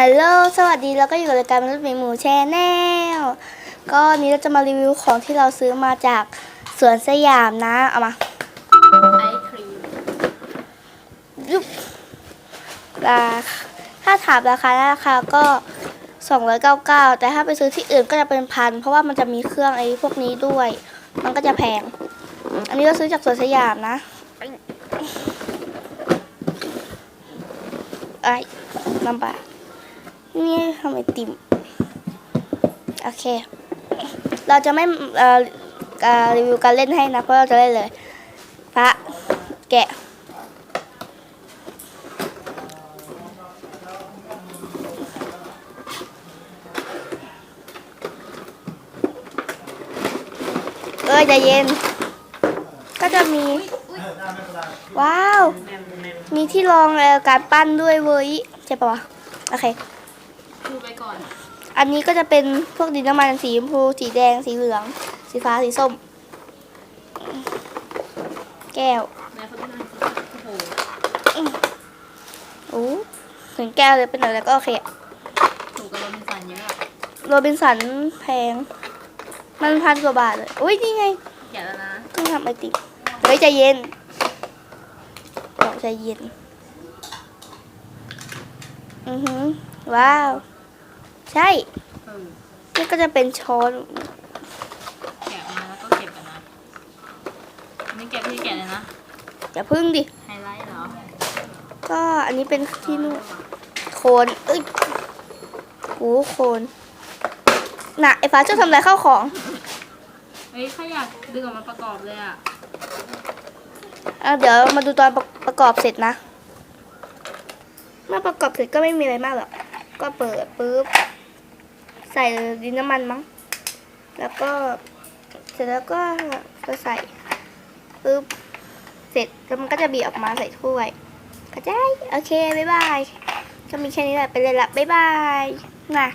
ฮัลโหล สวัสดี แล้วก็อยู่กับรายการมนุษย์หมีหมูแชนแนล ก็วันนี้เราจะมารีวิวของที่เราซื้อมาจากสวนสยามนะ เอามา ไอครีมยุบราคาถ้าถามราคาราคาก็ 299 แต่ถ้าไปซื้อที่อื่นก็จะเป็นพัน เพราะว่ามันจะมีเครื่องไอ้พวกนี้ด้วย มันก็จะแพง อันนี้ก็ซื้อจากสวนสยามนะไอ้ลำบาก นี่ทำไอติมโอเค เราจะไม่เอ่อรีวิวการเล่นให้นะ เพราะเราจะเล่นเลยพระแกะเออใจเย็น ก็จะมี ว้าว มีที่รองการปั้นด้วยเว้ยใช่ปะวะ โอเค ไปก่อน อันนี้ก็จะเป็นพวกดินน้ำมันสีชมพู สีแดง สีเหลือง สีฟ้า สีส้ม แก้วแม่เขาเป็นอะไรโอ้โหโอ้ถึงแก้วเลยเป็นอะไรก็โอเคอะถูกกับโรบินสันเยอะอะโรบินสันแพง มันพันกว่าบาทเลย อุ้ยนี่ไงแกะแล้วนะเพิ่งทำไอติมเฮ้ยใจเย็นบอกใจเย็น อือหือว้าว ใช่ เออนี่ก็จะเป็นช้อนแกะมาแล้วก็เก็บกันนะอันนี้แกะพี่แกะเลยนะ อย่าพึ่งดิ ไฮไลท์เหรอก็อันนี้เป็นที่นู่นโคนเอ้ยโอ้โคนน่ะไอ้ฟ้าจะทำอะไรเข้าของเฮ้ยข้าอยากดึงออกมาประกอบเลยอะอะเดี๋ยวมาดูตอนประประกอบเสร็จนะ เมื่อประกอบเสร็จก็ไม่มีอะไรมากหรอก ก็เปิดปุ๊บ ใส่ดินน้ำมันมั้ง แล้วก็เสร็จแล้วก็ก็ใส่ปึ๊บเสร็จแล้วมันก็จะบีบออกมาใส่ถ้วยกระจายโอเค บ๊ายบาย ก็มีแค่นี้แหละไปเลยละบ๊ายบายนะ